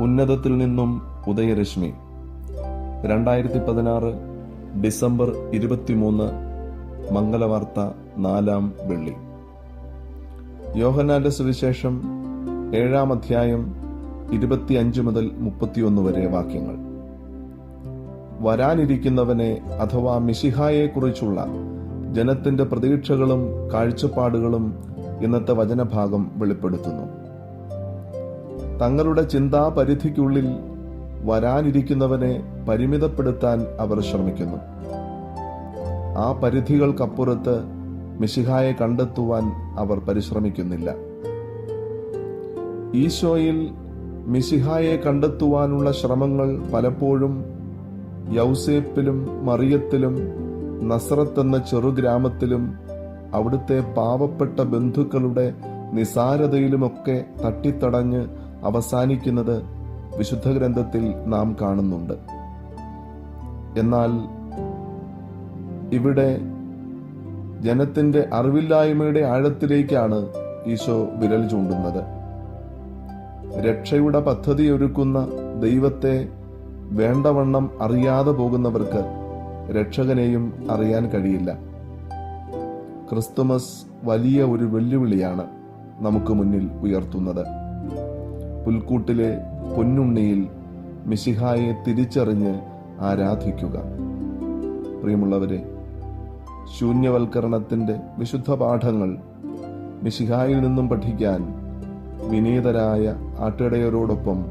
ഉന്നതത്തിൽ നിന്നും ഉദയരശ്മി. രണ്ടായിരത്തി പതിനാറ് ഡിസംബർ ഇരുപത്തിമൂന്ന് മംഗളവാർത്ത നാലാം വെള്ളി. യോഹനാന്റെ സുവിശേഷം ഏഴാം അധ്യായം ഇരുപത്തിയഞ്ച് മുതൽ മുപ്പത്തിയൊന്ന് വരെ വാക്യങ്ങൾ. വരാനിരിക്കുന്നവനെ അഥവാ മിഷിഹായെക്കുറിച്ചുള്ള ജനത്തിന്റെ പ്രതീക്ഷകളും കാഴ്ചപ്പാടുകളും ഇന്നത്തെ വചനഭാഗം വെളിപ്പെടുത്തുന്നു. തങ്ങളുടെ ചിന്താപരിധിക്കുള്ളിൽ വരാനിരിക്കുന്നവനെ പരിമിതപ്പെടുത്താൻ അവർ ശ്രമിക്കുന്നു. ആ പരിധികൾക്കപ്പുറത്ത് മിശിഹായെ കണ്ടെത്തുവാൻ അവർ പരിശ്രമിക്കുന്നില്ല. ഈശോയിൽ മിശിഹായെ കണ്ടെത്തുവാനുള്ള ശ്രമങ്ങൾ പലപ്പോഴും യൗസേപ്പിലും മറിയത്തിലും നസ്രത്ത് എന്ന ചെറുഗ്രാമത്തിലും അവിടുത്തെ പാവപ്പെട്ട ബന്ധുക്കളുടെ നിസാരതയിലുമൊക്കെ തട്ടിത്തടഞ്ഞ് അവസാനിക്കുന്നത് വിശുദ്ധ ഗ്രന്ഥത്തിൽ നാം കാണുന്നുണ്ട്. എന്നാൽ ഇവിടെ ജനത്തിന്റെ അറിവില്ലായ്മയുടെ ആഴത്തിലേക്കാണ് ഈശോ വിരൽ ചൂണ്ടുന്നത്. രക്ഷയുടെ പദ്ധതി ഒരുക്കുന്ന ദൈവത്തെ വേണ്ടവണ്ണം അറിയാതെ പോകുന്നവർക്ക് രക്ഷകനെയും അറിയാൻ കഴിയില്ല. ക്രിസ്തുമസ് വലിയ ഒരു വെല്ലുവിളിയാണ് നമുക്ക് മുന്നിൽ ഉയർത്തുന്നത്. പുൽക്കൂട്ടിലെ പൊന്നുണ്ണിയിൽ മിശിഹായെ തിരിച്ചറിഞ്ഞ് ആരാധിക്കുക. പ്രിയമുള്ളവരെ ശൂന്യവൽക്കരണത്തിന്റെ വിശുദ്ധ പാഠങ്ങൾ മിശിഹായിൽ നിന്നും പഠിക്കാൻ വിനീതരായ ആട്ടിടയരോടൊപ്പം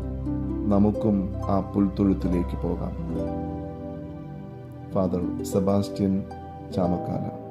നമുക്കും ആ പുൽത്തൊഴുത്തിലേക്ക് പോകാം. Father Sebastian Chamakkala.